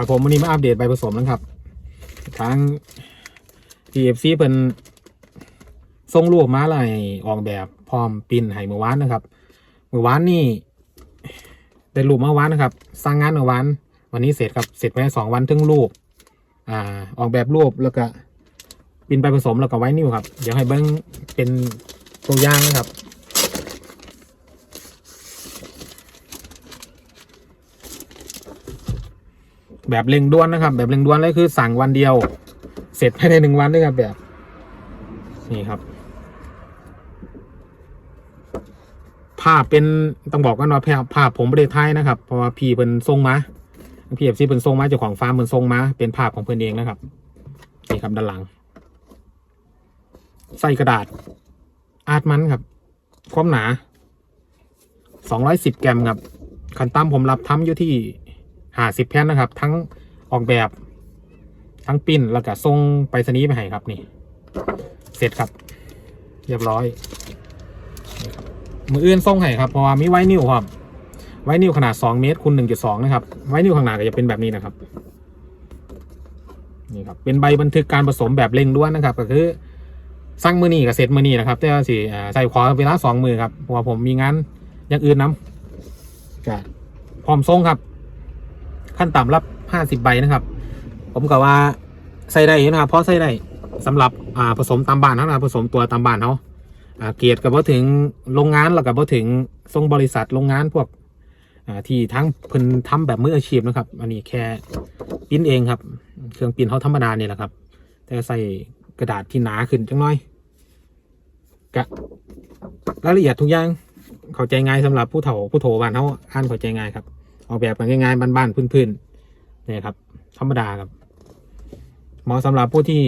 ครับผมวันนี้มาอัปเดตใบผสมนะครับทาง TFC เป็นส่งรูปมาอะไรออกแบบพร้อมปิ้นให้เมื่อวานนะครับ เมื่อวานนี่ได้รูปเมื่อวานนะครับ สร้างงานเมื่อวาน วันนี้เสร็จครับ เสร็จไปสองวันถึงรูป อ่า ออกแบบรูปแล้วก็ปิ้นใบผสมแล้วก็ไว้นิ้วครับ เดี๋ยวให้เบิ้งเป็นตัวอย่างนะครับ แบบเร่งด่วนนะครับ แบบเร่งด่วนเลยคือสั่งวันเดียว เสร็จภายในหนึ่งวันด้วยครับแบบ นี่ครับ ภาพเป็นต้องบอกกันว่าภาพผมไม่ได้ถ่ายนะครับ เพราะว่าพี่เป็นทรงมาพี่เอฟซีเป็นทรงมาเจ้าของฟาร์มเป็นทรงมาเป็นภาพของเพื่อนเองนะครับนี่ครับด้านหลัง ใส่กระดาษ อาร์ตมันครับ ความหนา210แกรมครับคันตั้มผมรับทำอยู่ที่ 50แผ่นนะครับ ทั้งออกแบบทั้งปิ้นแล้วก็ส่งไปสนีไปให้ครับนี่ เสร็จครับ เรียบร้อย มืออื่นส่งให้ครับเพราะว่ามีไว้นิ้วครับ ไว้นิ้วขนาด2เมตรคูณ1.2นะครับ ไว้นิ้วข้างหน้าก็จะเป็นแบบนี้นะครับนี่ครับเป็นใบบันทึกการผสมแบบเร่งด่วนนะครับ ก็คือสร้างมือนี่กับเสร็จมือนี่นะครับ แต่ว่าสิอ่ใส่ขอเวลาสองมือครับเพราะว่าผมมีงานอย่างอื่นน้ำก็พร้อมส่งครับ ขั้นต่ำรับ50ใบนะครับ ผมก็ว่าใส่ได้นะครับเพราะใส่ได้สำหรับอ่าผสมตามบ้านเขานะครับผสมตัวตามบ้านเขาอ่าเกียรติกับว่าถึงโรงงานแล้วกับว่าถึงทรงบริษัทโรงงานพวกอ่าที่ทั้งเพิ่นทำแบบมืออาชีพนะครับ อันนี้แค่ปิ้นเองครับ เครื่องปิ้นเขาธรรมดาเนี่ยแหละครับ แต่ใส่กระดาษที่หนาขึ้นจังน้อยกะรายละเอียดทุกอย่างเข้าใจง่ายสำหรับผู้เฒ่าผู้โถบ้านเขาอ่านเข้าใจง่ายครับ ออกแบบกันง่ายๆบ้านๆพื้นๆเนี่ยครับ ธรรมดาครับเหมาะสำหรับผู้ที่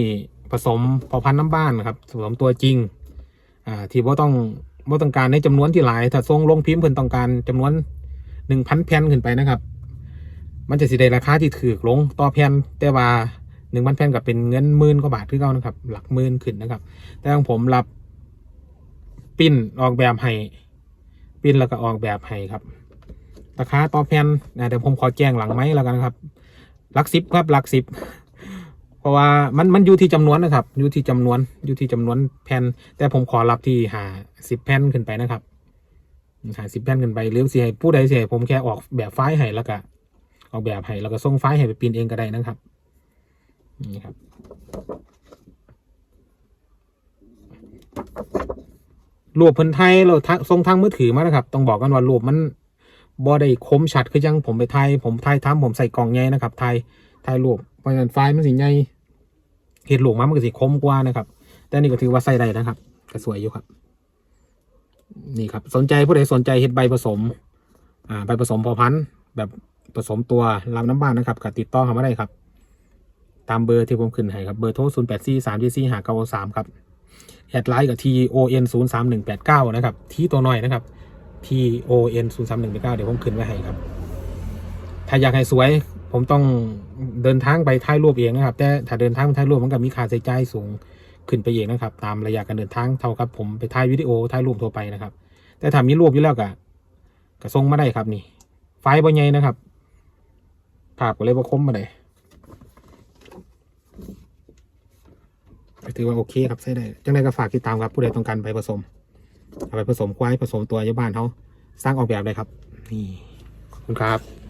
ผสมพอพันธุ์น้ำบ้านครับผสมตัวจริงอ่าที่ว่าต้องว่าต้องการในจำนวนที่หลายถ้าทรงลงพิมพ์เพิ่นต้องการจำนวนหนึ่งพันแผ่นขึ้นไปนะครับ มันจะสิได้ราคาที่ถือลงต่อแผ่นแต่ว่าหนึ่งพันแผ่นกับเป็นเงินหมื่นกว่าบาทคือเก่านะครับ หลักหมื่นขึ้นนะครับ แต่ของผมรับปิ้นออกแบบให้ปิ้นแล้วก็ออกแบบให้ครับ ราคาต่อแผ่นนะเดี๋ยวผมขอแจ้งหลังไหมแล้วกันครับ หลักสิบครับหลักสิบเพราะว่ามันมันอยู่ที่จำนวนนะครับ อยู่ที่จำนวนอยู่ที่จำนวนแผ่นแต่ผมขอรับที่หาสิบแผ่นขึ้นไปนะครับหาสิบแผ่นขึ้นไปหรือสิให้ผู้ใดสิให้ผมแค่ออกแบบไฟล์ให้แล้วก็ออกแบบให้แล้วก็ส่งไฟล์ให้ไปพิมพ์เองก็ได้นะครับนี่ครับรูปเพิ่นไทยเราทะส่งทางมือถือมานะครับ ต้องบอกกันว่ารูปมัน บ่ได้คมชัดคือจังผมไปถ่ายผมถ่ายทำผมใส่กล่องใหญ่นะครับถ่ายถ่ายรูปเพราะฉะนั้นไฟล์มันสิใหญ่เห็นรูปมามันก็สิคมกว่านะครับ แต่นี่ก็ถือว่าใส่ได้นะครับก็สวยอยู่ครับ นี่ครับ สนใจผู้ใดสนใจเห็ดใบผสม อ่าใบผสมพอพันธุ์แบบผสมตัวลำน้ำบ้านนะครับก็ติดต่อเข้ามาได้ครับ ตามเบอร์ที่ผมขึ้นให้ครับเบอร์โทร0 8 4 3 4 4 5 9 3ครับแอดไลน์กับ T O N 0 3 1 8 9นะครับที่ตัวน้อยนะครับ T.ON0319 เดี๋ยวผมขึ้นไว้ให้ครับ ถ้าอยากให้สวย ผมต้องเดินทางไปถ่ายรูปเองนะครับ แต่ถ้าเดินทางไปถ่ายรูปมันก็มีค่าใช้จ่ายสูงขึ้นไปเองนะครับ ตามระยะการเดินทางเท่ากับผมไปถ่ายวิดีโอถ่ายรูปทั่วไปนะครับ แต่ถ้ามีรูปอยู่แล้วก็ก็ส่งมาได้ครับนี่ ไฟล์บ่ใหญ่นะครับ ภาพก็เลยบ่คมมาได้ถือว่าโอเคครับใช้ได้ จังไดก็ฝากติดตามครับผู้ใดต้องการไปผสม เอาไปผสมควายผสมตัวอยบ้านเขาสร้างออกแบบเลยครับ นี่ขอบคุณครับ